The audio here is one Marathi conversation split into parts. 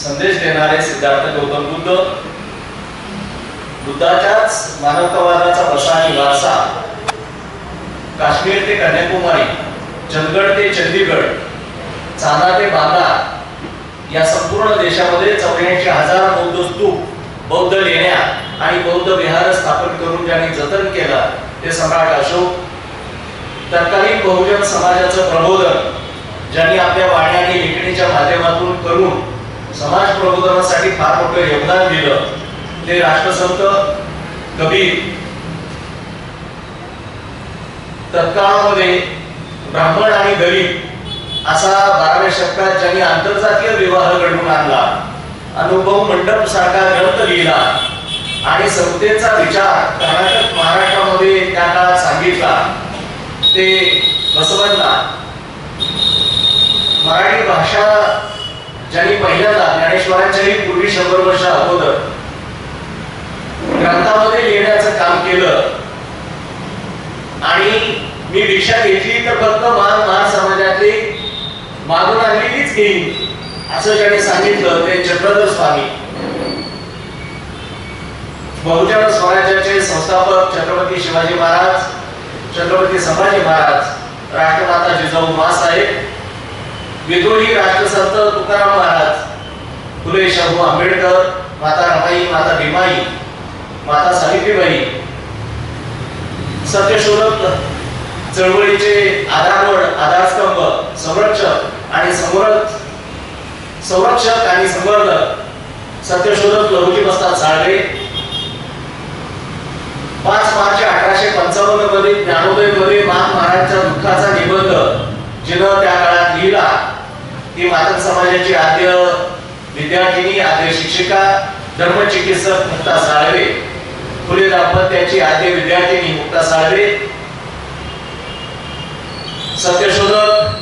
संदेश देणारे सिद्धार्थ गौतम बुद्ध. बुद्धाच्याच मानवतावादाचा बसा आणि वारसा. काश्मीर ते कन्याकुमारी चंदगड ते चंदीगड चांदा ते बांदा या संपूर्ण देशामध्ये चौऱ्याऐंशी हजार बौद्ध स्तूप बौद्ध लेण्या आणि बौद्ध विहार स्थापन करून ज्यांनी जतन केलं ते सम्राट अशोक. तत्कालीन बहुजन समाजाचं प्रबोधन ज्यांनी आपल्या वाणी आणि लेखणीच्या माध्यमातून करून समाज प्रबोधनासाठी फार मोठं योगदान दिलं. ते राष्ट्रसंत कबीर तत्काळामध्ये ब्राह्मण आणि गरीब असा बाराव्या शतकात ज्यांनी आंतरजातीय विवाह घडवून आणला अनुभव मंडप सारखा ग्रंथ लिहिला आणि समतेचा विचार कर्नाटक महाराष्ट्रामध्ये त्या काळात सांगितला. ते बसवंना मराठी भाषा ज्यांनी पहिल्यांदा ज्ञानेश्वरांच्याही पूर्वी शंभर वर्ष अगोदर ग्रंथामध्ये लिहिण्याचं काम केलं. आणि मी दीक्षा घेतली तर फक्त मान मान समाजातली मागून आणलेलीच घेईन असं ज्याने सांगितलं ते चक्रधर स्वामी. बहुजन स्वराज्याचे संस्थापक छत्रपती शिवाजी महाराज छत्रपती संभाजी महाराज राष्ट्रमाता जिजाऊ मासाहेब विद्रोही राष्ट्रसंत तुकाराम महाराज फुले शाहू आंबेडकर माता रमाई माता भीमाई माता सावित्रीबाई सत्यशोधक चळवळीचे आधारवड आधारस्तंभ संरक्षक आणि समरथ संरक्षक आणि संवर्धक सत्यशोधक लहुजी बसतात साळवे पाच मार्च अठराशे पंचावन्नमध्ये ज्ञानोदयमध्ये महाराजांच्या दुःखाचा निबंध जिनं त्या काळात लिहिला. ती मातक समाजाची आद्य विद्यार्थिनी आद्य शिक्षिका धर्मचिकित्सक मुक्ता साळवे फुले दाम्पत्याची आद्य विद्यार्थिनी मुक्ता साळवे सत्यशोधक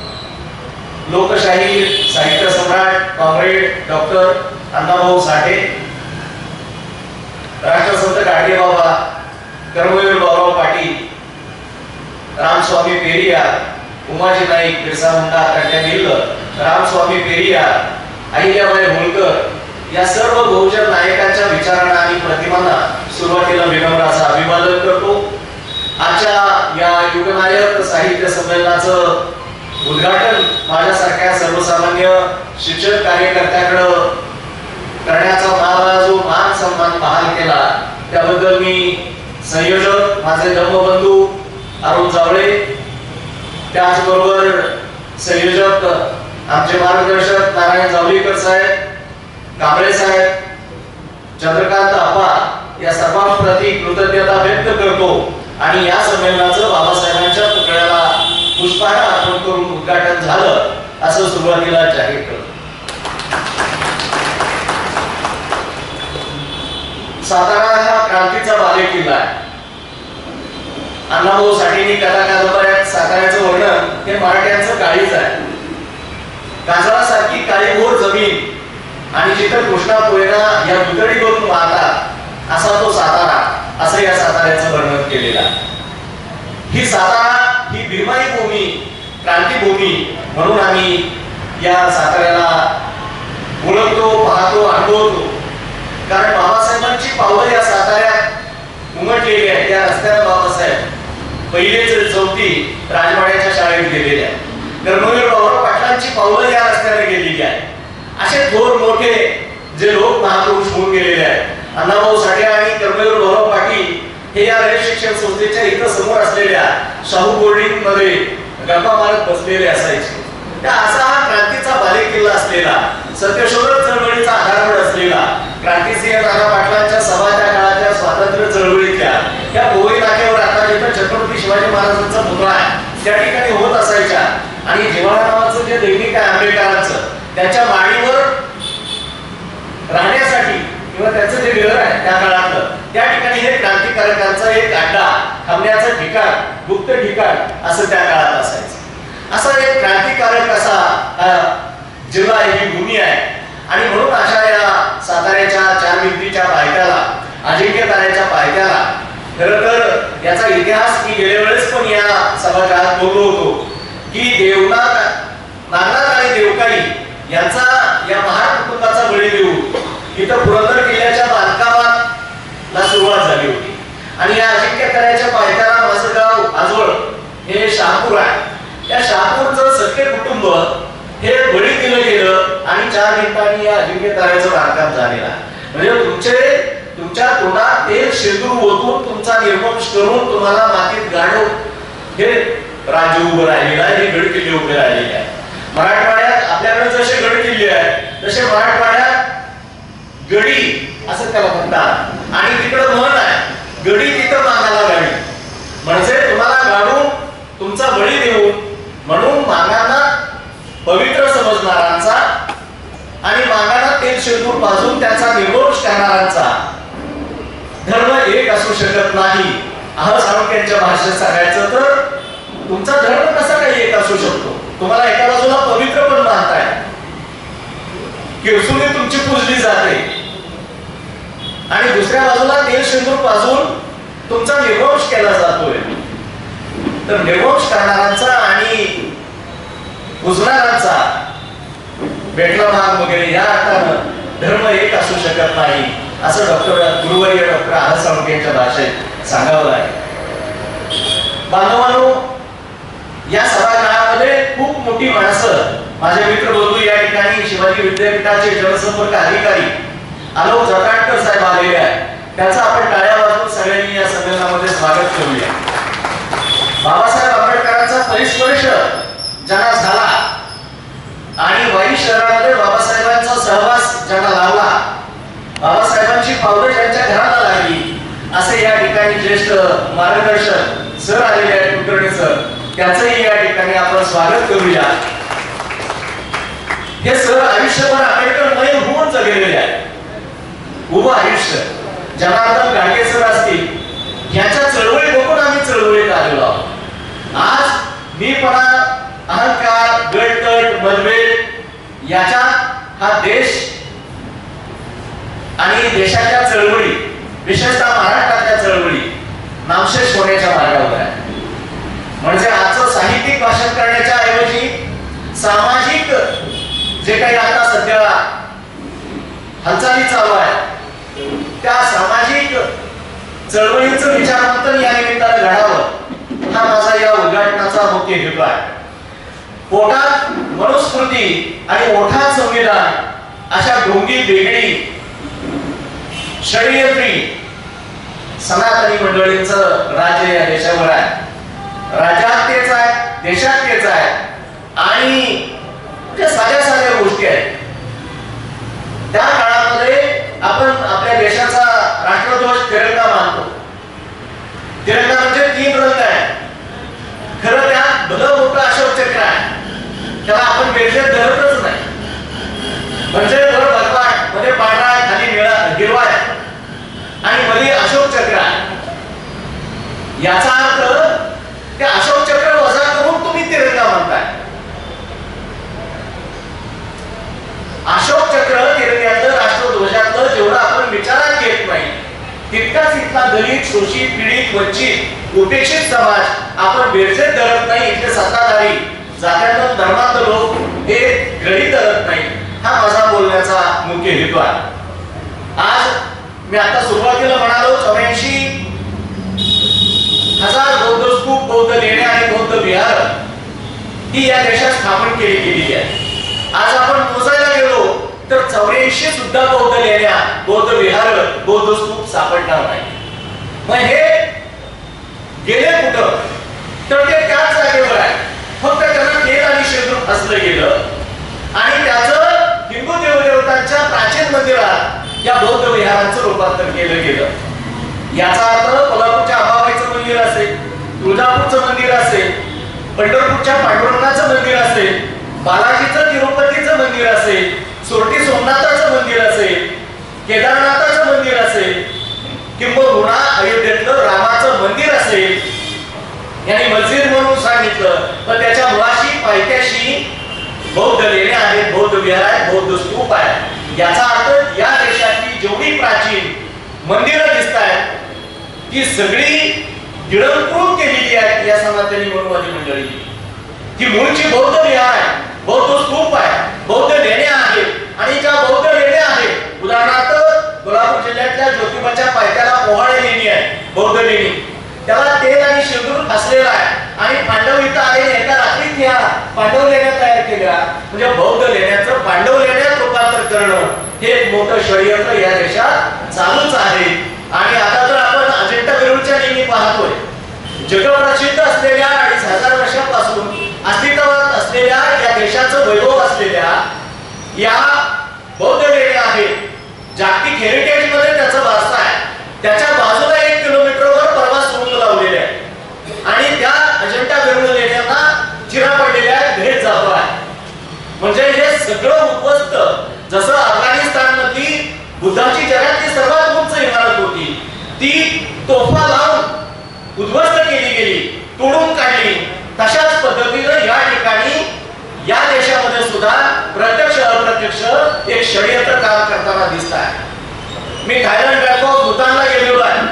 लोकशाही साहित्य सम्राट कॉम्रेड डॉक्टर अण्णाभाऊ साठे राष्ट्रसंत गाडगे बाबा कर्मवीर बाबा पाटील रामस्वामी पेरिया उमाजी नाईक बिरसा मुंडा रामस्वामी पेरियार अहिल्याबाई होळकर या सर्व बहुजन नायकांच्या विचारांना आणि प्रतिमांना सुरुवातीला विनम्र असा अभिवादन करतो. आजच्या या युगनायक साहित्य संमेलनाचं उद्घाटन माझ्यासारख्या सर्वसामान्य शिक्षक कार्यकर्त्याकडं करण्याचा मला जो मान सन्मान बहाल केला त्याबद्दल मी संयोजक माझे धर्मबंधू अरुण जावळे त्याचबरोबर संयोजक आमचे मार्गदर्शक नारायण जावलीकर साहेब कांबळे साहेब चंद्रकांत आप्पा या सर्वांप्रती कृतज्ञता व्यक्त करतो आणि या संमेलनाचं बाबासाहेबांच्या पुतळ्याला पुष्पहार अर्पण करून उद्घाटन झालं असं सुरुवातीला जाहीर करतो सातारा हा क्रांतीचा बालेकिल्ला आहे. अण्णाभाऊ साठेंनी कथा कादंबऱ्यात साताऱ्याचं वर्णन हे मराठ्यांचं काळीच आहे. गाजरासारखी काळीभोर जमीन आणि जिथं कृष्णा कोयना या दुतडी करून वाहतात असा तो सातारा असं या साताऱ्याचं वर्णन केलेलं आहे. ही सातारा ही भीमाई भूमी क्रांतीभूमी म्हणून आम्ही या साताऱ्याला ओळखतो पाहतो अनुभवतो. कारण बाबासाहेबांची पावलं या साताऱ्यात उमटलेली आहे त्या रस्त्याला बाबासाहेब पहिलेच चौथी राजवाड्याच्या शाळेत गेलेल्या कर्मवीर बाबा पाटलांची पावलं या रस्त्याने गेलेली आहे असे थोर मोठे जे लोक महापुरुष होऊन गेलेले आहेत. अण्णाभाऊ साठे आणि कर्मवीर भाऊराव पाटील हे या रयत शिक्षण संस्थेच्या इथं समोर असलेल्या शाहू बोर्डिंगमध्ये गप्पा मारत बसलेले असायचे. त्या असा हा क्रांतीचा बाले किल्ला असलेला सत्यशोधक चळवळीचा आधारवड असलेला क्रांतिसिंह नाना पाटलांच्या सभाच्या काळाच्या स्वातंत्र्य चळवळीतल्या या भोई नाक्यावर आता जिथं छत्रपती शिवाजी महाराजांचा पुतळा आहे त्या ठिकाणी आणि जिव्हाळा नावाचं जे दैनिक आहे आंबेडकरांचं त्याच्या माडीवर राहण्यासाठी किंवा त्याचं जे घर आहे त्या काळातलं त्या ठिकाणी हे क्रांतिकारकांचा एक अड्डा थांबण्याचं ठिकाण गुप्त ठिकाण असं त्या काळात असायचं. असा एक क्रांतिकारक असा जिल्हा आहे ही भूमी आहे. आणि म्हणून अशा या साताऱ्याच्या चार भिंतीच्या पायथ्याला अजिंक्य ताऱ्याच्या पायथ्याला खर तर याचा इतिहास मी गेल्या वेळेस पण या सभागृहात बोललो होतो. की देवनाथ नागनाथ आणि देवकाई यांचा या महान कुटुंबाचा बळी इथं पुरंदर किल्ल्याच्या बांधकामाला सुरुवात झाली होती आणि या अजिंक्य करायच्या पायथ्याला माझं गाव आजवळ हे शहापूर आहे या शहापूरचं सगळे कुटुंब हे बळी दिलं गेलं आणि चार मिनिटांनी या अजिंक्य ताऱ्याचं बांधकाम झालेलं आहे. म्हणजे तुमचे तुमच्या तोंडात तेल शेंदूर ओतून तुमचा निर्वंश करून तुम्हाला मातीत गाडून हे राज्य उभं राहिलेलं आहे हे गड किल्ले उभे राहिलेले आहे मराठवाड्यात आपल्याकडे जसे गड किल्ले आहेत तसे मराठवाड्यात गडी असं त्याला म्हणतात. आणि तिकडं म्हण आहे गडी तिथं मागाला गाडी म्हणजे तुम्हाला गाडून तुमचा बळी देऊन म्हणून मागांना पवित्र समजणारांचा आणि मागांना तेल शेंदूर पाजून त्याचा निर्दोष करणाऱ्यांचा धर्म एक असू शकत नाही. आह साळुंक्यांच्या भाषेत सांगायचं तर तुमचा धर्म कसा काही एक असू शकतो? तुम्हाला एका बाजूला पवित्र पण मानताय. किरसुनी तुमची पूजली जाते. आणि दुसऱ्या बाजूला तेल शेंदूर पाजून तुमचा निर्वंश केला जातोय. तर निर्वंश करणाऱ्यांचा आणि पुजणाऱ्यांचा भेटला मान वगैरे या अर्थानं धर्म एक असू शकत नाही असं डॉक्टर गुरुवर्य डॉक्टर आह यांच्या भाषेत सांगावं आहे बांधवांनो या सभागृहामध्ये खूप मोठी माणसं माझे मित्र बंधू या ठिकाणी शिवाजी विद्यापीठाचे जनसंपर्क अधिकारी आलोक जटाटकर साहेब आलेले आहेत. त्याचा आपण टाळ्या वाजवून सगळ्यांनी या संमेलनामध्ये स्वागत करूया. बाबासाहेब आंबेडकरांचा परिस्पर्श ज्यांना झाला आणि वाई शहरामध्ये बाबासाहेबांचा सहवास ज्यांना लावला बाबासाहेबांची पावलं ज्यांच्या घराला लागली असे या ठिकाणी ज्येष्ठ मार्गदर्शक सर आलेले आहेत कुलकर्णी सर. त्याचंही या ठिकाणी आपण स्वागत करूया. हे सर आयुष्यभर आंबेडकरमय होऊन जगलेले आहे उभं आयुष्य. जनार्दन गाडगे सर असतील यांच्या चळवळी बघून आम्ही चळवळीत आलेलो आहोत. आज मीपणा अहंकार गळतट मतभेद याचा हा देश आणि देशाच्या चळवळी विशेषतः महाराष्ट्रातल्या चळवळी नामशेष होण्याच्या मार्गावर आहे. म्हणजे आजचं साहित्यिक भाषण करण्याच्या ऐवजी सामाजिक जे काही आता सध्या हालचाली चालू आहे त्या सामाजिक चळवळीचं विचारमंथन या निमित्तानं घडावं हा माझा या उद्घाटनाचा मुख्य हेतू आहे. पोटात मनुस्मृती आणि ओठात संविधान अशा ढोंगी बेगडी षडयंत्री सनातनी मंडळींचं राज्य या देशावर आहे. राज्यात तेच आहे देशात तेच आहे. आणि साध्या साध्या गोष्टी आहेत. त्या काळामध्ये आपण आपल्या देशाचा राष्ट्रध्वज तिरंगा मानतो. तिरंगा म्हणजे तीन रंग आहे. खरं त्यात भलं मोठं अशोक चक्र आहे. त्याला आपण बेशेत धरतच नाही. म्हणजे वर भगवा मध्ये पांढरा आहे, खाली निळा हिरवा आहे. आणि मध्ये अशोक चक्र आहे. याचा अर्थ ते अशोक चक्र वजा करून तुम्ही तिरंगा म्हणताय. अशोक चक्र तिरंग्यातलं राष्ट्रध्वजातलं जेवढं आपण विचारात घेत नाही तितकाच इथला दलित शोषित पीडित वंचित उपेक्षित समाज आपण बेरजेत धरत नाही इथले सत्ताधारी जात्यातून धर्मांत लोक हे ग्रही धरत नाही. हा माझा बोलण्याचा मुख्य हेतू आहे. आज मी आता सुरुवातीला म्हणालो चौऱ्याऐंशी हजार बौद्ध स्तूप बौद्ध लेण्या आणि बौद्ध विहार ही या देशात स्थापन केली गेली आहे. आज आपण मोजायला गेलो तर चौऱ्याऐंशी सुद्धा बौद्ध लेण्या बौद्ध विहार बौद्ध स्तूप सापडणार नाही. मग हे गेले कुठं? तर ते त्याच जागेवर आहे. फक्त त्यांना तेल आणि शेंदूर असलं गेलं. आणि त्याच हिंदू देवदेवतांच्या प्राचीन मंदिरात या बौद्ध विहारांचं रूपांतर केलं गेलं. याचा अर्थ कोल्हापूरच्या अभाव मंदिर असेल तुळजापूरचं मंदिर असेल पंढरपूरच्या पांडुरंगाचं मंदिर असेल बालाजीचं तिरुपतीचं मंदिर असेल सोरटी सोमनाथाचं मंदिर असेल केदारनाथाचं मंदिर असेल किंबहुना अयोध्येतलं रामाचं मंदिर असेल. यांनी मस्जिद म्हणून सांगितलं तर त्याच्या मुळाशी पायथ्याशी बौद्ध लेण्या आहेत बौद्ध विहार आहेत बौद्ध स्तूप आहे याचा अर्थ या देशातली जेवढी प्राचीन मंदिरं दिसत आहेत ती सगळी गिळंकृत केलेली आहे या सनातनी मनुवादी मंडळी. की मूळची बौद्ध विहार आहे बौद्ध स्तूप आहे बौद्ध लेण्या आहेत आणि ज्या बौद्ध लेण्या आहेत उदाहरणार्थ ज्योतिबाच्या ज्योतिबाच्या पायथ्याला पोहाळे लेणी आहे बौद्ध लेणी. त्याला तेल आणि शेंदूर असलेला आहे आणि पांडव इथं आले एका रात्रीत या पांडव लेण्या तयार केल्या. म्हणजे बौद्ध लेण्याचं पांडव लेण्यात रूपांतर करणं हे एक मोठं षडयंत्र या देशात चालूच आहे. आणि आता तर आपण अजिंठा वेरूळच्या लेणी पाहतोय. जगप्रसिद्ध असलेल्या अडीच हजार वर्षापासून अस्तित्वात असलेल्या या देशाचं वैभव असलेल्या या बौद्ध लेण्या आहेत. जागतिक हेरिटेजमध्ये त्याचा वारसा आहे. त्याच्या बाजूला एक किलोमीटरवर प्रवास सुरू लावलेले आहे. आणि त्या अजंठा वेरूळ लेण्यांना चिरा पडलेल्या भेट जातो आहे. म्हणजे हे सगळं उद्ध्वस्त जसं अफगाणिस्तान मधली बुद्धाची जगातली सर्वात उंच इमारत होती ती तोफा लावून उद्ध्वस्त केली गेली तोडून काढली तशाच पद्धतीनं या ठिकाणी या देशामध्ये सुद्धा प्रत्यक्ष अप्रत्यक्ष एक षडयंत्र काम करताना दिसत आहे मी थायलंड बँकॉक भूतानला गेलेलो आहे.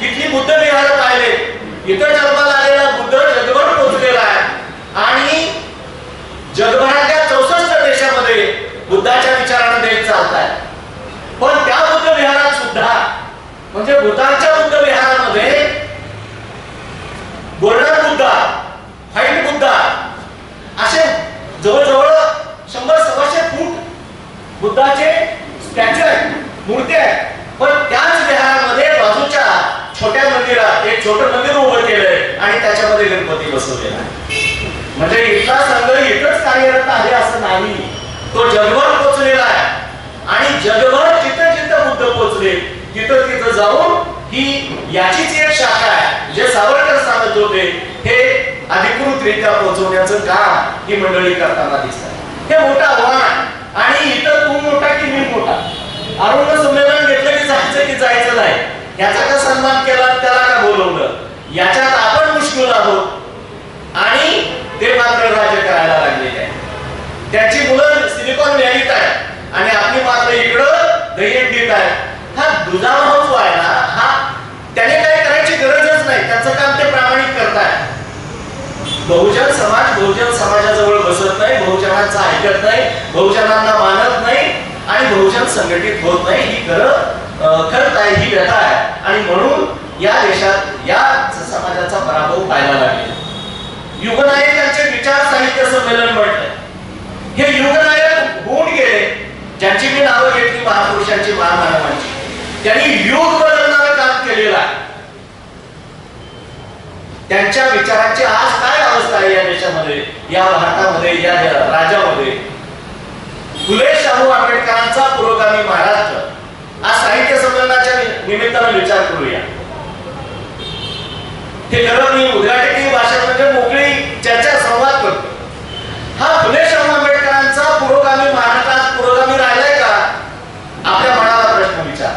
तिथली बुद्ध विहार पाहिले. इथं जन्माला आलेला बुद्ध जगभर पोहोचलेला आहे. आणि जगभरातल्या चौसष्ट देशामध्ये बुद्धाच्या विचाराने देश चालताय. पण त्या बुद्ध विहारात सुद्धा म्हणजे भूतानच्या बुद्ध विहारामध्ये गोल्डन बुद्धा व्हाईट बुद्धा असे जवळजवळ शंभर सव्वाशे फूट बुद्धाचे स्टॅच्यू आहेत मूर्ती आहेत पण त्याच विहारामध्ये बाजूच्या छोट्या मंदिरात एक छोटं मंदिर उभं केलंय. आणि त्याच्यामध्ये गणपती बसवलेला आहे. म्हणजे इथला संघ इथंच कार्यरत आहे असं नाही. तो जगभर पोचलेला आहे. आणि जगभर जिथं जिथं बुद्ध पोचले तिथं तिथं जाऊन ही याचीच एक शाखा आहे. जे सावरकर सांगत होते हे अधिकृतरित्या पोहोचवण्याचं काम ही मंडळी करताना दिसतात. हे मोठं आव्हान आहे. आणि इथं तू मोठा की मी मोठा? अरुण संमेलन घेतलं की जायचं की जायचं नाही? याचा का सन्मान केला? त्याला का बोलवलं? याच्यात आपण मुश्किल आहोत. आणि ते मात्र राज्य करायला लागलेले आहे त्याची मुलं सिलिकॉन व्हॅलीत आहे आणि आपली मात्र इकडं दहीहंडीत आहे हा दुजाभाव जो आहे ना हा त्याने काही करायची गरजच नाही. त्याचं काम ते प्रामाणिक करताय बहुजन समाज बहुजन समाजाजवळ बसत नाही बहुजनांचा ऐकत नाही बहुजनांना मानत नाही आणि बहुजन संघटित होत नाही ही खरं करत आहे ही व्यथा आहे. आणि म्हणून या देशात या समाजाचा पराभव पाहायला लागेल. युगनायकांचे विचार साहित्य संमेलन म्हटलं हे युगनायक होऊन गेले ज्यांची मी नावं घेतली महापुरुषांची महामानवांची. त्यांनी युग बदलणारं काम केलेलं आहे. त्यांच्या विचारांची आज काय अवस्था आहे या देशामध्ये या भारतामध्ये या राज्यामध्ये फुले शाहू आंबेडकर पुरोगामी महाराष्ट्र आज साहित्य संमेलनाच्या आपण विचार करूया. हे खरं मी उद्घाटकीय भाषेत म्हणजे मोकळी चर्चा संवाद करतो. हा फुले शाहू आंबेडकरांचा पुरोगामी महाराष्ट्रात पुरोगामी राहिलाय का? आपल्या मनाला प्रश्न विचार.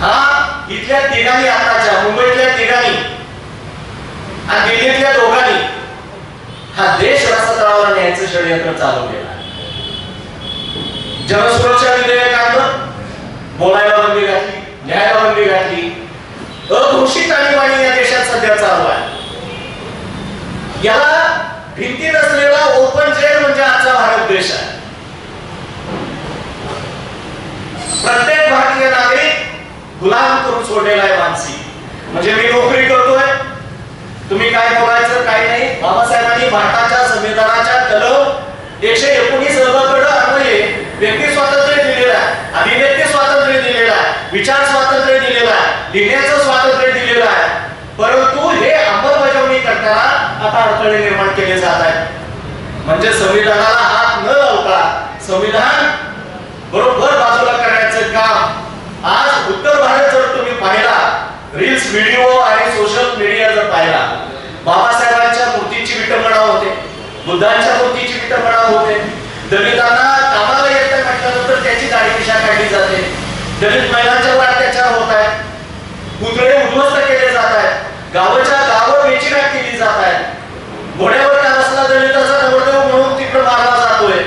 हा इथल्या तिघांनी आताच्या मुंबईतल्या तिघांनी आणि दिल्लीतल्या दोघांनी हा देश रसतळावर न्यायचं षडयंत्र चालवलेला जनसुरक्षा विधेयकांवर बोलायला बंदी घातली न्यायाला बंदी घातली. अघोषित आणीबाणी या देशात सध्या चालू आहे. याला भीती नसलेला ओपन जेल म्हणजे आजचा भारत देश आहे. प्रत्येक भारतीय नागरिक गुलाम करून सोडलेला आहे मानसी. म्हणजे मी नोकरी करतोय तुम्ही काय बोलायचं काय नाही? बाबासाहेबांनी भारताच्या संविधानाच्या कलम एकशे एकोणीसकडे अन्वये व्यक्ती स्वातंत्र्य दिलेलं आहे अभिव्यक्ती स्वातंत्र्य दिलेलं आहे विचार स्वातंत्र्य दिलेलं आहे. लिहिण्याचं स्वातंत्र्य दिलेलं आहे. परंतु हे अंमलबजावणी करताना आता अडथळे निर्माण केले जात आहेत. म्हणजे संविधानाला हात न लावता संविधान बरोबर बाजूला करण्याचं काम. आज उत्तर भारत जर तुम्ही पाहिला रील्स व्हिडिओ आणि सोशल मीडिया जर पाहिला बाबासाहेबांच्या मूर्तीची विटंबना होते बुद्धांच्या मूर्तीची विटंबना होते दलितांना कामाला येतं म्हटल्यानंतर त्याची दाढी दिशा काढली जाते. दलित महिलांच्यावर अत्याचार होत आहेत. पुतळे उद्ध्वस्त केले जात आहेत. गावाच्या गावं वेचिराट केली जात आहेत. घोड्यावर का बसला दलिताचा नवरदेव म्हणून तिकडे मारला जातोय.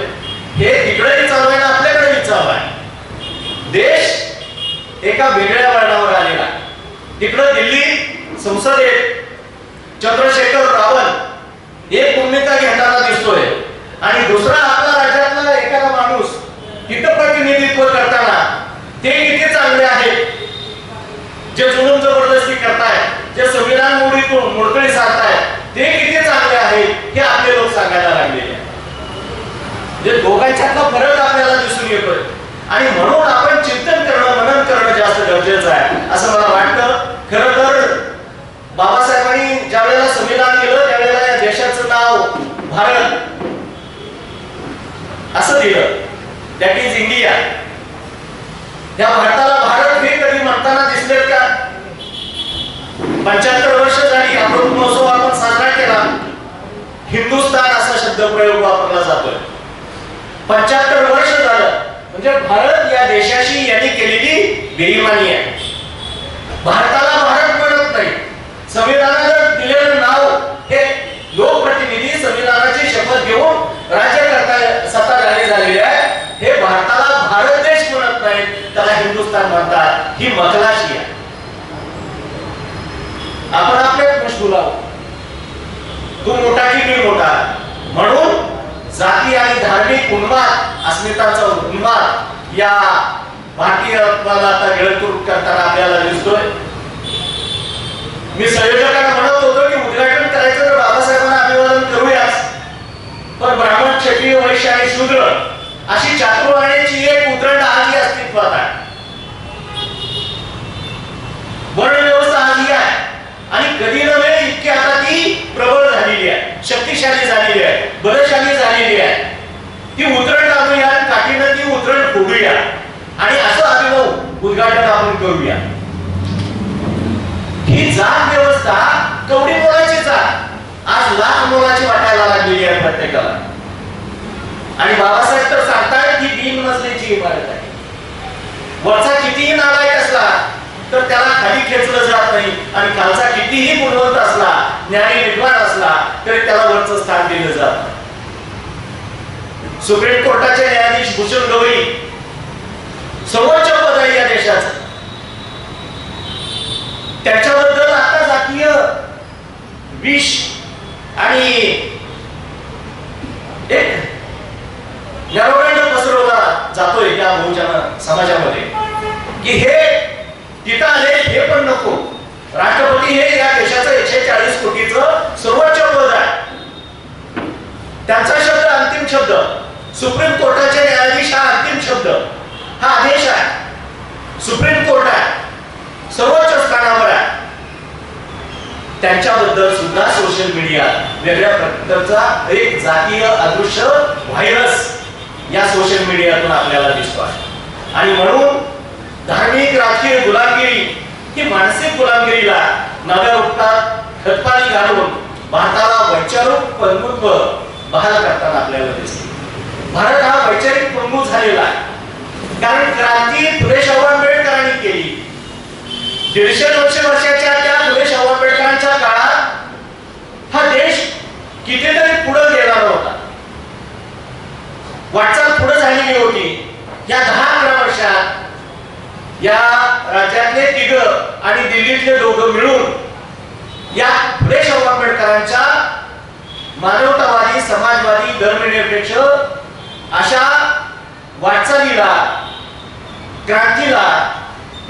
हे तिकडेही चालू आहे आणि आपल्याकडेही चालू आहे. देश एका वेगळ्या वळणावर आलेला आहे. तिकडं दिल्ली संसदेत चंद्रशेखर रावल एक भूमिका घेताना दिसतोय. आणि दुसरा आपल्या राज्यातला एखादा माणूस तिथं प्रतिनिधित्व करताना ते किती चांगले आहेत. जे जुलूम जबरदस्ती करतायत जे संविधान मोडीतून मोडकळी साधतायत ते किती चांगले आहेत हे आपले लोक सांगायला लागलेले जे म्हणजे दोघांच्यातला फरक आपल्याला दिसून येतोय. आणि म्हणून आपण चिंतन करणं मनन करणं जास्त गरजेचं आहे. असं मला वाटतं. खरं तर बाबासाहेबांनी ज्या वेळेला संविधान केलं त्यावेळेला या देशाचं नाव भारत असं दिलं. दॅट इज इंडिया या भारताला भारत हे कधी म्हणताना दिसले का? पंच्याहत्तर वर्ष झाली अमृत महोत्सव आपण साजरा केला. हिंदुस्तान असा शब्द प्रयोग वापरला जातोय. पंच्याहत्तर वर्ष झालं. म्हणजे भारत या देशाशी यांनी केलेली बेईमानी आहे. भारताला भारत म्हणत नाही. संविधानाला दिलेलं नाव हे लोकप्रतिनिधी संविधानाची शपथ घेऊन राज्य करता सत्ताधारी झालेले आहे हे भारताला भारत देश म्हणत नाही त्याला हिंदुस्थान म्हणतात ही मखलाशी आहे. आपण आपल्याच गोष्टी आहोत तू मोठा की मी मोठा? म्हणून जाती आणि धार्मिक उन्माद अस्मिताचा उन्माद या भारतीय आता गिळतूर करताना आपल्याला दिसतोय. मी संयोजकांना म्हणत होतो की उद्घाटन करायचं तर बाबासाहेबांना अभिवादन करूयाच. पण ब्राह्मण क्षत्रिय वैश्य आणि शूद्र अशी चातुर्वर्ण्याची एक उतरण आजही अस्तित्वात आहे वर्ण व्यवस्था आजही आहे आणि कधी नव्हे इतकी आता ती प्रबळ झालेली आहे शक्तिशाली झालेली आहे. बलशाली झालेली आहे. ती उतरण टाकूया काठीनं ती उतरण फोडूया. आणि असं अभिनव उद्घाटन आपण करूया. ही जात व्यवस्था कवडी मोलाची जात. आज लाख मोलाची वाटायला लागलेली आहे प्रत्येकाला. आणि बाबासाहेब तर सांगतात की तीन मजलीची इमारत आहे. वरचा कितीही नालायक असला तर त्याला खाली खेचलं जात नाही. आणि खालचा कितीही गुणवंत असला ज्ञानी विद्वान असला तरी त्याला वरचं स्थान दिलं जात नाही. सुप्रीम कोर्टाचे न्यायाधीश भूषण गवई सर्वोच्च पद आहे या देशाचं त्याच्याबद्दल आता जातीय विष आणि एक नरवर्ण पसरवला जातोय या बहुजन समाजामध्ये की हे तिथं आले हे पण नको राष्ट्रपती हे या देशाचं एकशे चाळीस कोटीचं सर्वोच्च पद आहे त्यांचा शब्द अंतिम शब्द सुप्रीम कोर्टाचे न्यायाधीश हा अंतिम शब्द हा आदेश आहे सुप्रीम कोर्ट आहे सर्वोच्च स्थानावर आहे. त्यांच्याबद्दल सुद्धा सोशल मीडिया वेगळ्या प्रकारचा एक जातीय अदृश्य व्हायरस या सोशल मीडियातून आपल्याला दिसतो आहे. आणि म्हणून धार्मिक राजकीय गुलामगिरी ही मानसिक गुलामगिरीला नव्या रूपात खतपाणी घालून भारताला वैचारिक प्रमुख बहाल करताना आपल्याला दिसते. भारत हा वैचारिक प्रमुख झालेला आहे. कारण क्रांती पुरेशावर दीडशे दोनशे वर्षाच्या त्या फुले शाहू आंबेडकरांच्या काळात हा देश कितीतरी पुढे गेला नव्हता वाटचाल पुढे झालेली होती. या दहा अकरा वर्षात या राज्यातले तिघ आणि दिल्लीतले दोघं मिळून या फुले शाहू आंबेडकरांच्या मानवतावादी समाजवादी धर्मनिरपेक्ष अशा वाटचालीला क्रांतीला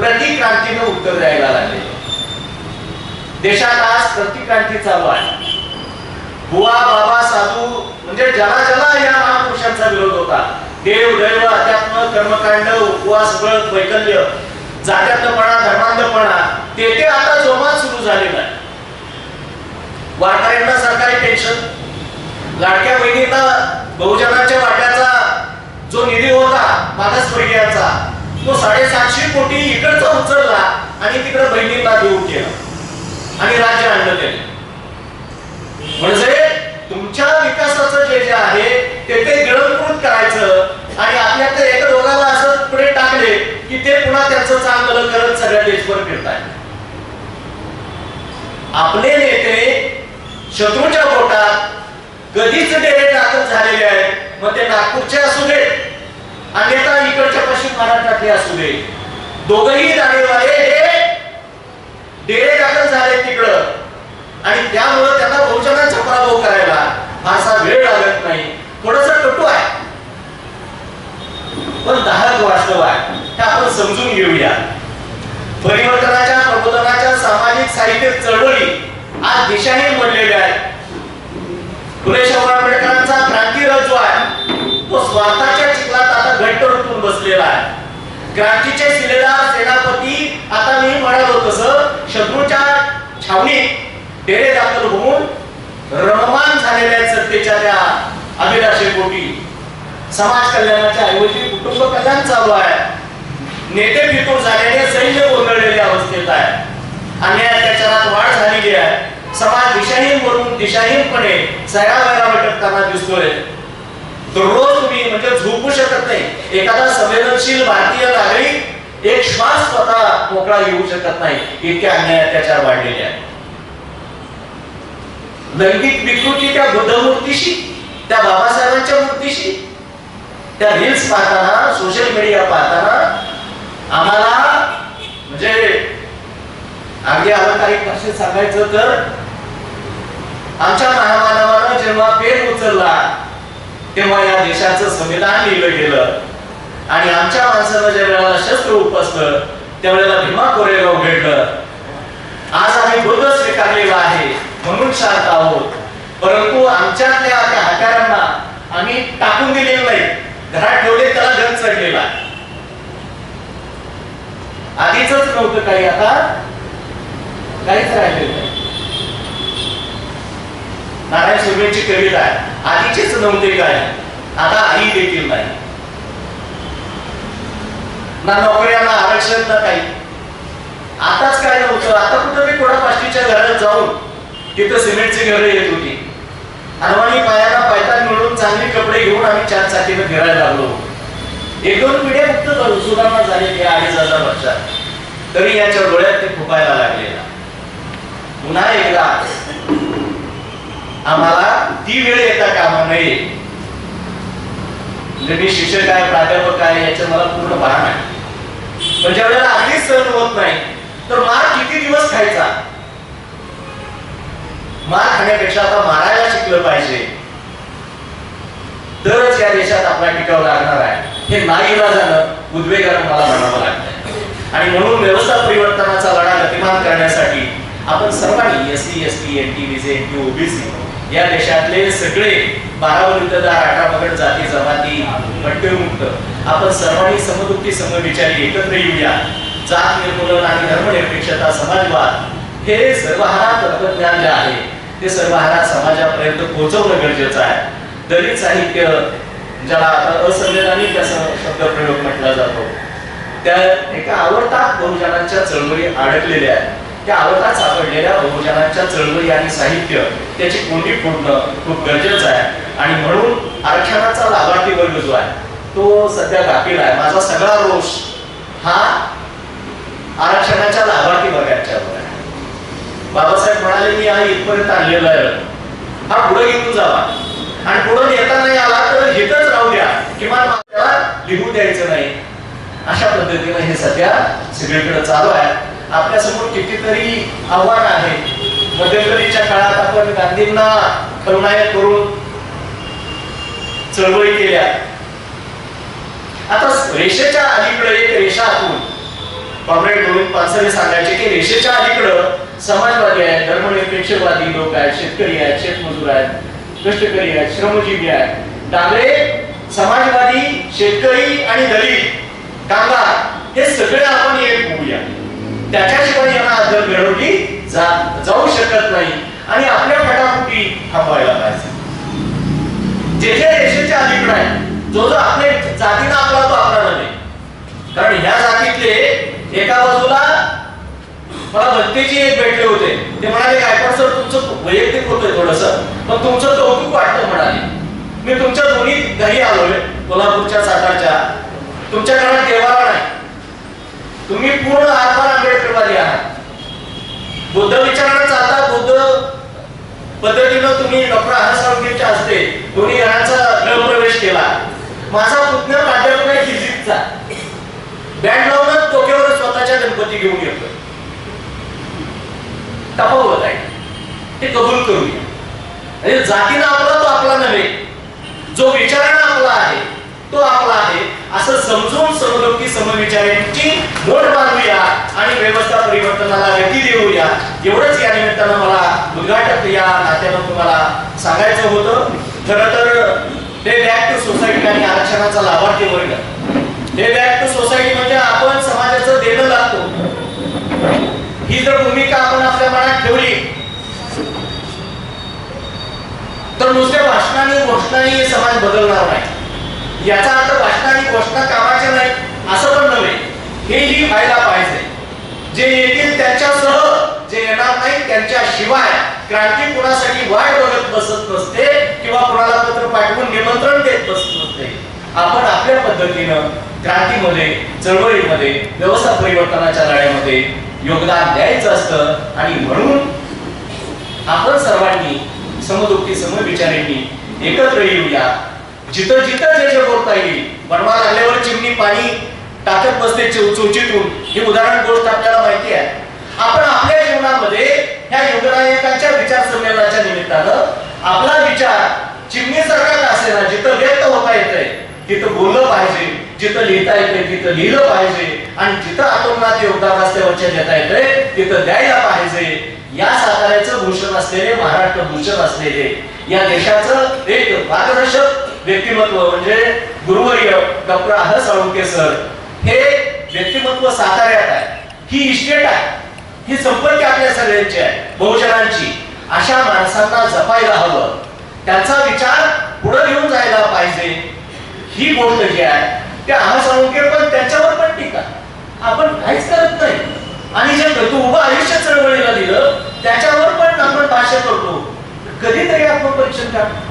प्रतिक्रांतीनं उत्तर द्यायला लागले. देशात आज प्रतिक्रांती चालू आहे. बुवा बाबा साधू म्हणजे ज्याला ज्याला या महापुरुषांचा विरोध होता. देव दैव अध्यात्म कर्मकांड उपवास व्रत वैकल्य जात्यातपणा धर्मांतपणा ते ते आता जोमात सुरू झालेलं आहे. वारकऱ्यांना सरकारी पेन्शन लाडक्या बहिणींना बहुजनाच्या वाट्याचा जो निधी होता मागासवर्गीयांचा तो साडेसातशे कोटी इकडचा उचलला आणि तिकडे बहिणींना देऊन केला आणि राज्य आणलं त्याने. म्हणजे तुमच्या विकासाचं जे जे आहे ते ते गिळंकृत करायचं आणि आपल्याकडे एका दोघाला असं पुढे टाकले की ते पुन्हा त्यांचं चांगलं करत सगळ्या देशभर फिरताय. आपले नेते शत्रूच्या पोटात कधीच डेरे टाकत झालेले आहेत मग ते नागपूरचे असू दे अन्यथा इकडच्या पश्चिम महाराष्ट्रातले असू दे. दोघही दाणेवाले हे डेरे दाखल झाले तिकडं. आणि त्यामुळं त्यांना बहुजनांचा पराभव करायला फारसा वेळ लागत नाही. थोडस कटू आहे. पण दाहक वास्तव आहे. हे आपण समजून घेऊया. परिवर्तनाच्या प्रबोधनाच्या सामाजिक साहित्य चळवळी आज दिशाने बनलेल्या आहेत. फुले शाहू आंबेडकरांचा क्रांतीरथ जो आहे तो स्वार्थाच्या रुतून आहे. क्रांतीचे शिलेदार सेनापती आता मी म्हणालो तसं शत्रूच्या छावणीत डेरे दाखल होऊन रममान झालेल्या सत्तेच्या त्या अभिलाषे पोटी समाज कल्याणाच्या ऐवजी कुटुंब कल्याण चालू आहे. नेते फितूर झालेले सैन्य गोंधळलेल्या अवस्थेत आहे. अन्याय अत्याचारात वाढ झालेली आहे. समाज दिशाहीन म्हणून दिशाहीनपणे सैरावैरा भटकताना दिसतोय. दररोज तुम्ही म्हणजे झोपू शकत नाही. एखादा संवेदनशील भारतीय नागरिक एक श्वास स्वतः मोकळा येऊ शकत नाही. इतके अन्याय अत्याचार वाढलेले आहेत. लैंगिक विकृती त्या बुद्ध मूर्तीशी त्या बाबासाहेबांच्या मूर्तीशी त्या रील्स पाहताना सोशल मीडिया पाहताना आम्हाला म्हणजे अगदी अलंकारिक भाषेत सांगायचं तर आमच्या महामानवानं जेव्हा पेन उचलला तेव्हा या देशाचं संविधान लिहिलं गेलं. आणि आमच्या माणसानं ज्या वेळेला शस्त्र उपसलं त्यावेळेला भीमा कोरेगाव घडलं आज आम्ही बुद्ध स्वीकारलेला आहे म्हणून शांत आहोत. परंतु आमच्यातल्या त्या हत्यारांना आम्ही टाकून दिलेलं नाही. घरात ठेवले त्याला गंज चढलेला. आधीच नव्हतं काही आता. काहीच राहिलेलं नाही. नारायण सुर्वेची कविता आहे आधीचेच नव्हते काय? आता आई देखील नाही. ना नोकऱ्या ना आरक्षण ना काही. आताच काय नव्हतं आता कुठं मी कोणा पाष्टीच्या घरात जाऊन तिथं सिमेंटची घरं येत होती. अनवाणी पायाला पायतान मिळून चांगले कपडे घेऊन आम्ही चार चाकीनं फिरायला लागलो. एक दोन पिढ्या फक्त करू सुधारणा झाली आहे अडीच हजार वर्षात. तरी याच्या डोळ्यात ते फुपायला लागलेला. पुन्हा एकदा आम्हाला ती वेळ येता कामा नये. म्हणजे मी शिक्षक आहे प्राध्यापक आहे याचं मला पूर्ण भान आहे. पण ज्या वेळेला अगदीच सहन होत नाही तर मार किती दिवस खायचा? मार खाण्यापेक्षा आता मारायला शिकलं पाहिजे. तरच या देशात आपला टिकाव लागणार आहे. हे नाही जाणं उद्वेगानं मला म्हणावं लागतं आणि म्हणून व्यवस्था परिवर्तनाचा लढा गतिमान करण्यासाठी आपण सर्वांनी S C S T N T VJ OBC या देशातले सगळे बारावर युद्धदार अठरा जाती जमाती भट्टीमुक्त आपण सर्वांनी समदुखी समविचारी एकत्र येऊया. जात निर्मूलन आणि धर्मनिरपेक्षता समाजवाद हे सर्वहारा तत्वज्ञान जे आहे. ते सर्वहारा समाजापर्यंत पोहोचवणं गरजेचं आहे. दलित साहित्य ज्याला आता असंवैधानिक असा शब्द प्रयोग म्हटला जातो त्या एका आवडता बहुजनांच्या चळवळी अडकलेल्या आहेत. त्या आवडतात सापडलेल्या बहुजनांच्या चळवळी आणि साहित्य त्याची कोंडी फोडणं खूप गरजेचं आहे. आणि म्हणून आरक्षणाचा लाभार्थी वर्ग जो आहे तो सध्या गाफील आहे. माझा सगळा रोष हा आरक्षणाच्या लाभार्थी वर्गाच्या आहे. बाबासाहेब म्हणाले मी हा इथपर्यंत आणलेला आहे. हा पुढे घेऊन जावा. आणि पुढे येता नाही आला तर हिथच राहू द्या. किमान लिहू द्यायचं नाही. अशा पद्धतीने हे सध्या सगळीकडे चालू आहे. आपल्यासमोर कितीतरी आव्हान आहे. मध्यंतरीच्या काळात आपण गांधींना खलनायक करून चळवळी केल्या. आता रेषेच्या अलीकडे एक रेषा आखून कॉम्रेड गोविंद पानसरे सांगायचे की रेषेच्या अलीकडं समाजवादी आहेत धर्मनिरपेक्षवादी लोक आहेत शेतकरी आहेत शेतमजूर आहेत कष्टकरी आहेत श्रमजीवी आहेत. डांगरे समाजवादी शेतकरी आणि दलित कामगार हे सगळे आपण एक होऊया. त्याच्याशिवाय यांना अदल मिळवली जा जाऊ शकत नाही. आणि आपल्या फटाफुटी थांबवायला पाहिजे. जे जे रेषेच्या अलीकडे आहे जो जो आपल्या जातीनं आपला तो आपला नव्हे. कारण ह्या जातीतले एका बाजूला मला भक्तीची एक भेटले होते. ते म्हणाले गायकवाड सर तुमचं वैयक्तिक होतंय थोडस. पण तुमचं कौतुक वाटतं म्हणाले. मी तुमच्या दोन्ही घरी आलोय कोल्हापूरच्या सातारच्या. तुमच्या घरात देवाला तुम्ही पूर्ण आत्मा आंबेडकरवादी आहात. बुद्ध विचारानं चालता बुद्ध पद्धतीनं तुम्ही डॉक्टर आहासावकीच्या हस्ते दोन्ही घरांचा गृहप्रवेश केला. माझा पुतण्या प्राध्यापक आहे फिजिक्सचा बँड लावूनच डोक्यावर स्वतःच्या गणपती घेऊन येतो तफावत आहे. ते कबूल करूया म्हणजे जातीनं आपला तो आपला नव्हे जो विचारानं आपला आहे तो आपला आहे. असं समजून समलोकी समविचारांची मोठ बांधूया आणि व्यवस्था परिवर्तनाला गती देऊया. एवढंच या निमित्तानं मला उद्घाटक या नात्यानं तुम्हाला सांगायचं होतं. खरं तर हे बॅक टू सोसायटी आणि आरक्षणाचा लाभार्थी वर्ग. हे बॅक टू सोसायटी म्हणजे आपण समाजाचं देणं लागतो ही जर भूमिका आपण आपल्या मनात ठेवली तर नुसत्या भाषणाने घोषणाने हे समाज बदलणार नाही याचा अर्थ भाषण आणि घोषणा कामाच्या नाही असं पण नव्हे. हेही व्हायला पाहिजे. जे येतील त्यांच्यासह जे येणार नाही त्यांच्याशिवाय क्रांती कुणासाठी वाट बघत बसत नसते किंवा कुणाला पत्र पाठवून निमंत्रण देत बसत नसते. आपण आपल्या पद्धतीनं क्रांतीमध्ये चळवळीमध्ये व्यवस्था परिवर्तनाच्या लढ्यामध्ये योगदान द्यायचं असतं आणि म्हणून आपण सर्वांनी समदुखी समविचारांनी एकत्र येऊया. जिथं जिथं जे जे बोलता येईल बनवा लागल्यावर चिमणी पाणी टाकत बसते चो- चोचीतून ही उदाहरण गोष्ट आपल्याला माहिती आहे. आपण आपल्या जीवनामध्ये ह्या युगनायकांच्या विचार संमेलनाच्या निमित्तानं आपला विचार चिमणीसारखा का असेना? जिथं व्यक्त होता येतंय तिथं बोललं पाहिजे. जिथं लिहिता येतंय तिथं लिहिलं पाहिजे. आणि जिथं आतोनात योगदान वचन देता येतंय तिथं द्यायला पाहिजे. या साताऱ्याचं भूषण असलेले महाराष्ट्र भूषण असलेले या देशाचं एक मार्गदर्शक व्यक्तिमत्व म्हणजे गुरुवर्य डॉक्टर आह साळुंके सर हे व्यक्तिमत्व साताऱ्यात आहे. ही इस्टेट आहे. ही संपत्ती आपल्या सगळ्यांची आहे बहुजनांची. अशा माणसांना जपायला हवं. त्याचा विचार पुढे घेऊन जायला पाहिजे. ही गोष्ट जी आहे त्या आह साळुंके पण त्याच्यावर पण टीका. आपण काहीच करत नाही. आणि जे तू उभं आयुष्य चळवळीला दिलं त्याच्यावर पण आपण भाष्य करतो. कधीतरी आत्मपरीक्षण करा.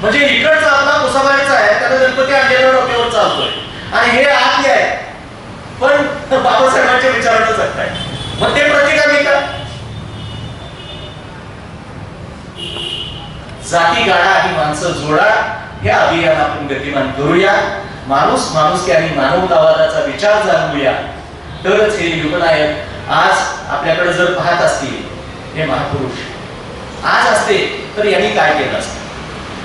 म्हणजे इकडचा आपला कुसाबाईचा आहे त्याला गणपती आणलेला डोक्यावर चालतोय. आणि हे आतले आहे. पण बाबासाहेबांच्या विचारानं जगताय. मग ते प्रतिगामी का? जाती गाडा आणि माणसं जोडा. हे अभियान आपण गतिमान करूया. माणूस माणूस आणि मानवतावादाचा विचार जाणूया तरच हे युगनायक आज आपल्याकडे जर पाहत असतील हे महापुरुष. आज असते तर यांनी काय केलं असतं?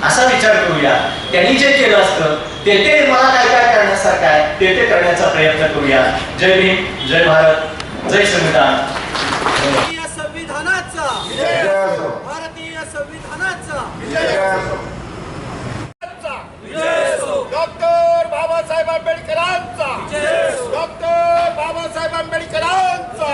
असा विचार करूया. त्यांनी जे केलं असतं ते ते मला काय काय करण्यासारखं आहे ते ते करण्याचा प्रयत्न करूया. जय भीम जय भारत जय संविधान. संविधानाचा. भारतीय संविधानाचा. डॉक्टर बाबासाहेब आंबेडकरांचा. डॉक्टर बाबासाहेब आंबेडकरांचा.